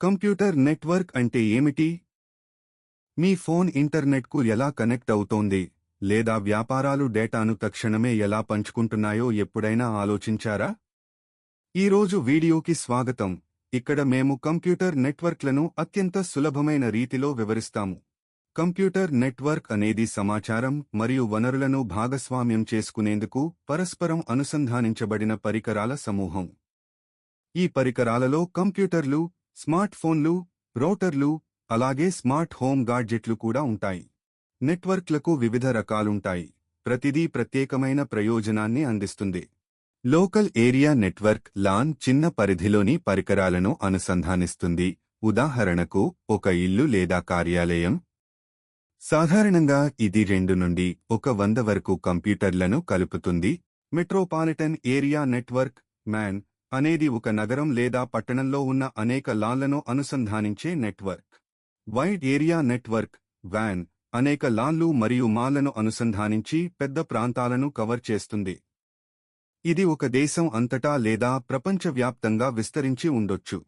Computer network అంటే ఏమిటి? మీ phone ఇంటర్నెట్కు ఎలా కనెక్ట్ అవుతోంది? లేదా వ్యాపారాలు డేటాను తక్షణమే ఎలా పంచుకుంటున్నాయో ఎప్పుడైనా ఆలోచించారా? ఈరోజు వీడియోకి స్వాగతం. ఇక్కడ మేము కంప్యూటర్ నెట్వర్క్లను అత్యంత సులభమైన రీతిలో వివరిస్తాము. కంప్యూటర్ నెట్వర్క్ అనేది సమాచారం మరియు వనరులను భాగస్వామ్యం చేసుకునేందుకు పరస్పరం అనుసంధానించబడిన పరికరాల సమూహం. ఈ పరికరాలలో కంప్యూటర్లు స్మార్ట్ ఫోన్లు రౌటర్లు అలాగే స్మార్ట్ హోమ్ గాడ్జెట్లు కూడా ఉంటాయి. నెట్వర్క్లకు వివిధ రకాలుంటాయి. ప్రతిదీ ప్రత్యేకమైన ప్రయోజనాన్ని అందిస్తుంది. లోకల్ ఏరియా నెట్వర్క్ లాన్ చిన్న పరిధిలోని పరికరాలను అనుసంధానిస్తుంది. ఉదాహరణకు ఒక ఇల్లు లేదా కార్యాలయం. సాధారణంగా ఇది రెండు నుండి ఒక వంద వరకు కంప్యూటర్లను కలుపుతుంది. మెట్రోపాలిటన్ ఏరియా నెట్వర్క్ మ్యాన్ అనేది ఒక నగరం లేదా పట్టణంలో ఉన్న అనేక లాన్లను అనుసంధానించే నెట్వర్క్. వైడ్ ఏరియా నెట్వర్క్ వ్యాన్ అనేక లాన్లు మరియు మాల్లను అనుసంధానించి పెద్ద ప్రాంతాలను కవర్ చేస్తుంది. ఇది ఒక దేశం అంతటా లేదా ప్రపంచవ్యాప్తంగా విస్తరించి ఉండొచ్చు.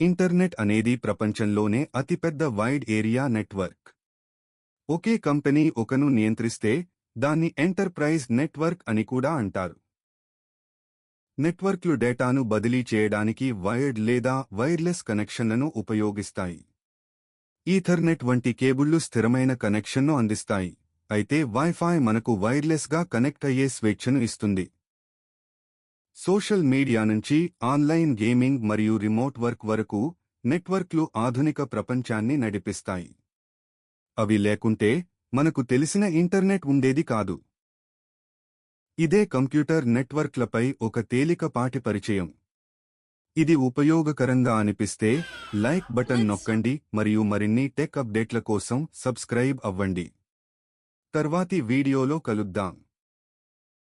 ఇంటర్నెట్ అనేది ప్రపంచంలోనే అతిపెద్ద వైడ్ ఏరియా నెట్వర్క్. ఒకే కంపెనీ ఒకను నియంత్రిస్తే దాన్ని ఎంటర్ప్రైజ్ నెట్వర్క్ అని కూడా అంటారు. నెట్వర్క్లు డేటాను బదిలీ చేయడానికి వైర్డ్ లేదా వైర్లెస్ కనెక్షన్లను ఉపయోగిస్తాయి. ఈథర్నెట్ వంటి కేబుళ్ళు స్థిరమైన కనెక్షన్ను అందిస్తాయి. అయితే వైఫై మనకు వైర్లెస్గా కనెక్ట్ అయ్యే స్వేచ్ఛను ఇస్తుంది. సోషల్ మీడియా నుంచి ఆన్లైన్ గేమింగ్ మరియు రిమోట్ వర్క్ వరకు నెట్వర్క్లు ఆధునిక ప్రపంచాన్ని నడిపిస్తాయి. అవి లేకుంటే మనకు తెలిసిన ఇంటర్నెట్ ఉండేది కాదు. ఇదే కంప్యూటర్ నెట్వర్క్లపై ఒక తేలికపాటి పరిచయం. ఇది ఉపయోగకరంగా అనిపిస్తే లైక్ బటన్ నొక్కండి మరియు మరిన్ని టెక్ అప్డేట్ల కోసం సబ్స్క్రైబ్ అవ్వండి. తర్వాతి వీడియోలో కలుద్దాం.